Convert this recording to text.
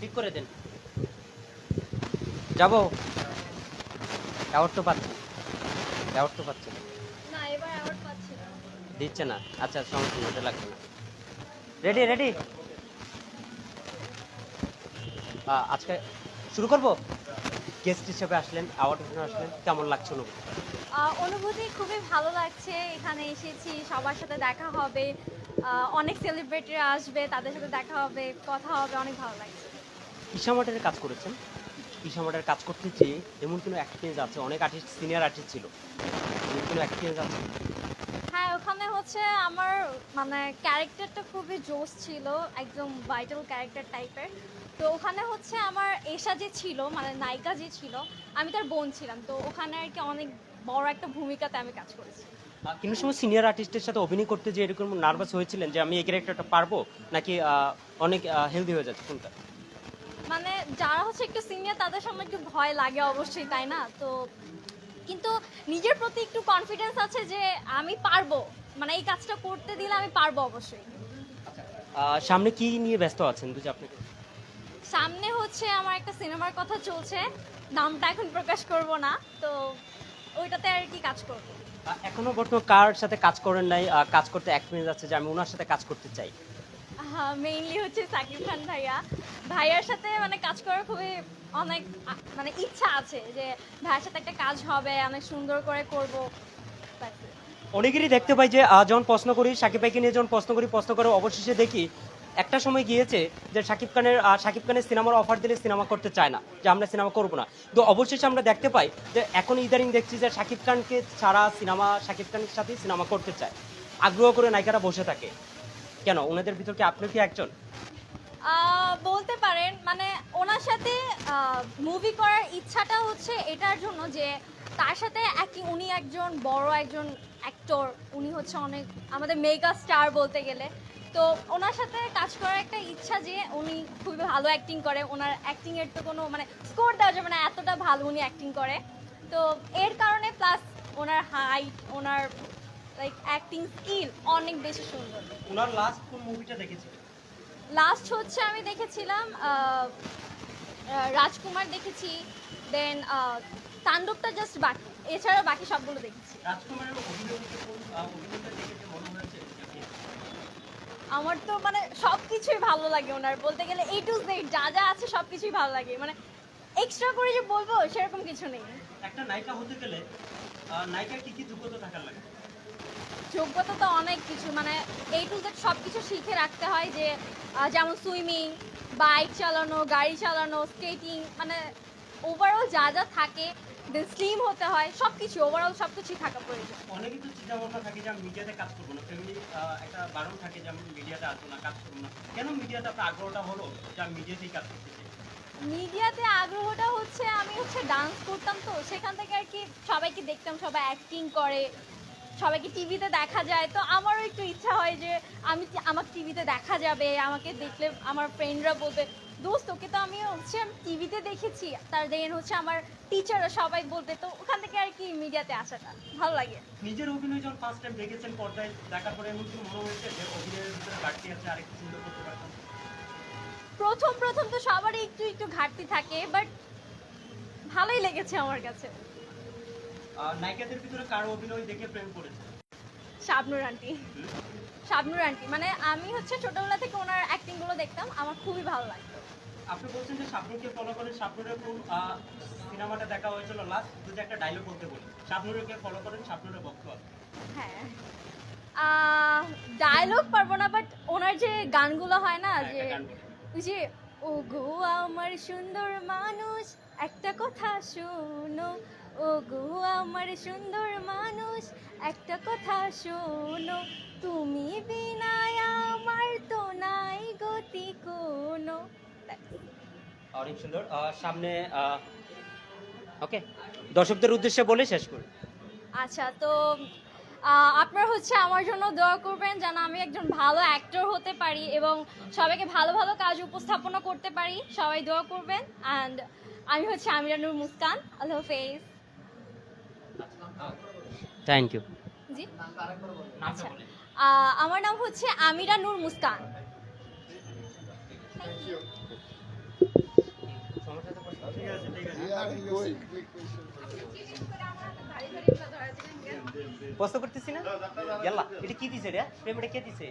ঠিক করে দেন। যাব। অ্যাওয়ার্ড তো পাচ্ছি। অ্যাওয়ার্ড তো পাচ্ছি না। এবার অ্যাওয়ার্ড পাচ্ছি না। দিচ্ছে না। আচ্ছা সমস্যা নেই লাগবে না। রেডি রেডি আজকে শুরু করব? গেস্ট হিসেবে আসলেন অ্যাওয়ার্ড হিসেবে আসলেন কেমন লাগছে অনুভূতি? অনুভূতি খুবই ভালো লাগছে। এখানে এসেছি সবার সাথে দেখা হবে। অনেক সেলিব্রিটিরা আসবে তাদের সাথে দেখা হবে কথা হবে অনেক ভালো লাগছে। ইসামাটের কাজ করেছেন। ইসামাটের কাজ করতে চেয়ে এমন কোনো এক্সপিরিয়েন্স আছে? অনেক আর্টিস্ট সিনিয়র আর্টিস্ট ছিল। এমন কোনো এক্সপিরিয়েন্স আছে? হ্যাঁ ওখানে হচ্ছে আমার মানে ক্যারেক্টারটা খুবই জোস ছিল একদম ভাইটাল ক্যারেক্টার টাইপের তো ওখানে হচ্ছে আমার এশা যে ছিল মানে নায়িকা যে ছিল আমি তার বোন ছিলাম। তো ওখানে আর কি অনেক বড় একটা ভূমিকাতে আমি কাজ করেছি। কিন্তু সময় সিনিয়র আর্টিস্টের সাথে অভিনয় করতে যে এরকম নার্ভাস হয়েছিলেন যে আমি এই ক্যারেক্টারটা পারব নাকি অনেক হেলদি হয়ে যাচ্ছে কোনটা? মানে যারা হচ্ছে একটু সিনিয়র তাদের সামনে একটু ভয় লাগে অবশ্যই তাই না? তো কিন্তু নিজের প্রতি একটু কনফিডেন্স আছে যে আমি পারব। মানে এই কাজটা করতে দিলে আমি পারব অবশ্যই। আহ, সামনে কি নিয়ে ব্যস্ত আছেন দুজি আপনাকে সামনে হচ্ছে আমার একটা সিনেমার কথা চলছে নামটা এখন প্রকাশ করব না তো ওইটাতে আর কি কাজ করব। এখনও বর্তমান কার সাথে কাজ করেন নাই? কাজ করতে এক্সপিরিয়েন্স আছে যে আমি ওনার সাথে কাজ করতে চাই। মেইনলি হচ্ছে সাকিব খান ভাইয়া। ভাইয়ার সাথে মানে কাজ করার খুবই অনেক মানে ইচ্ছা আছে যে ভাইয়ার সাথে একটা কাজ হবে অনেক সুন্দর করে করব। অনেকেরই দেখতে পাই যে যখন প্রশ্ন করি, সাকিব ভাইকে নিয়ে যখন প্রশ্ন করি, প্রশ্ন করে অবশেষে দেখি, একটা সময় গিয়েছে যে সাকিব খানের সাকিব খানের সিনেমার অফার দিলে সিনেমা করতে চায় না, যে আমরা সিনেমা করব না। তো অবশেষে আমরা দেখতে পাই যে, এখন ইদানিং দেখছি যে সাকিব খানকে ছাড়া সিনেমা, সাকিব খানের সাথেই সিনেমা করতে চায়। আগ্রহ করে নায়িকারা বসে থাকে। কেন? ওনাদের ভিতর কি আপনি কি একজন? বলতে পারেন মানে ওনার সাথে মুভি করার ইচ্ছাটা হচ্ছে এটার জন্য যে তার সাথে একই, উনি একজন বড় একজন অ্যাক্টর উনি হচ্ছে অনেক আমাদের মেগা স্টার বলতে গেলে। তো ওনার সাথে কাজ করার একটা ইচ্ছা যে উনি খুবই ভালো অ্যাক্টিং করে। ওনার অ্যাক্টিংয়ের তো কোনো মানে স্কোর দেওয়া যাবে না, এতটা ভালো উনি অ্যাক্টিং করে। তো এর কারণে প্লাস ওনার হাইট ওনার লাইক অ্যাক্টিং স্কিল অনেক বেশি সুন্দর। ওনার লাস্ট কোন মুভিটা দেখেছি লাস্ট হচ্ছে আমি দেখেছিলাম রাজকুমার দেখেছি দেন তাণ্ডবটা জাস্ট বাকি। এছাড়া বাকি সবগুলো দেখেছি। আমার তো মানে সব কিছুই ভালো লাগে ওনার। বলতে গেলে এই টু জেড যা যা আছে সব কিছুই ভালো লাগে। মানে এক্সট্রা করে যে বলব সেরকম কিছু নেই। একটা নায়িকা হতে গেলে আহ, নায়িকার কি কি যোগ্যতা থাকার লাগে? যোগ্যতা তো অনেক কিছু মানে এই টু জেড সব কিছু শিখে রাখতে হয় যে যেমন সুইমিং বাইক চালানো গাড়ি চালানো স্কেটিং মানে ওভারঅল যা যা থাকে দেন স্লিম হতে হয় সব কিছু ওভারঅল সব কিছুই থাকা প্রয়োজন। তো থাকে যে আমি মিডিয়াতে কাজ করব না। ফ্যামিলি একটা বারণ থাকে যে আমি মিডিয়াতে আসব না কাজ করব না। কেন মিডিয়াতে আপনার আগ্রহটা হলো যে আমি মিডিয়াতেই কাজ করতে চাই? মিডিয়াতে আগ্রহটা হচ্ছে আমি হচ্ছে ডান্স করতাম তো সেখান থেকে আর কি সবাইকে দেখতাম সবাই অ্যাক্টিং করে সবাইকে টিভিতে দেখা যায়। তো আমারও একটু ইচ্ছা হয় যে আমি আমাকে টিভিতে দেখা যাবে আমাকে দেখলে আমার ফ্রেন্ডরা বলবে দোস্ত ওকে তো আমি হচ্ছে টিভিতে দেখেছি। তার দেখেন হচ্ছে আমার টিচাররা সবাই বলবে তো ওখান থেকে আর কি মিডিয়াতে আসাটা? ভালো লাগে। নিজের অভিনয় যখন ফার্স্ট টাইম দেখেছেন পর্দায় দেখার পরে এমন কি মনে হয়েছে যে অভিনয়ের ভিতরে ঘাটতি আছে আরেকটু সুন্দর করতে পারতাম? প্রথম প্রথম তো সবারই একটু একটু ঘাটতি থাকে বাট ভালোই লেগেছে আমার কাছে। নায়িকাদের ভিতরে কারও অভিনয় দেখে প্রেম করেছে? শাবনুর আন্টি। শাবনুর আন্টি। মানে আমি হচ্ছে ছোটবেলা থেকে ওনার অ্যাক্টিংগুলো দেখতাম আমার খুবই ভালো লাগতো। আপনি বলছেন যে শাবনুরকে ফলো করেন শাবনুরের কোন সিনেমাটা দেখা হয়েছিল লাস্ট যদি একটা ডায়লগ বলতে বলি। শাবনুরকে ফলো করেন শাবনুরের ভক্ত হ্যাঁ। ডায়লগ পারব না বাট ওনার যে গানগুলো হয় না হ্যাঁ, যে যে ও গো আমার সুন্দর মানুষ একটা কথা শোনো ও গো আমার সুন্দর মানুষ একটা কথা শোনো তুমি বিনায় আমার তো নাই গতি কোনো। অনেক সুন্দর। সামনে ওকে দর্শকদের উদ্দেশ্যে বলে শেষ করি। আচ্ছা তো আপনার হচ্ছে আমার জন্য দোয়া করবেন যেন আমি একজন ভালো অ্যাক্টর হতে পারি এবং সবাইকে ভালো ভালো কাজ উপস্থাপনা করতে পারি। সবাই দোয়া করবেন। অ্যান্ড আমি হচ্ছে আমিরানুর মুস্কান আল্লাহ হাফেজ। থ্যাংক ইউ জি? আচ্ছা। আমার নাম হচ্ছে আমিরা নূর মুস্কান। প্রশ্ন করতেছি না? এটা কি দিছে রে? প্রেম এটা কে দিছে?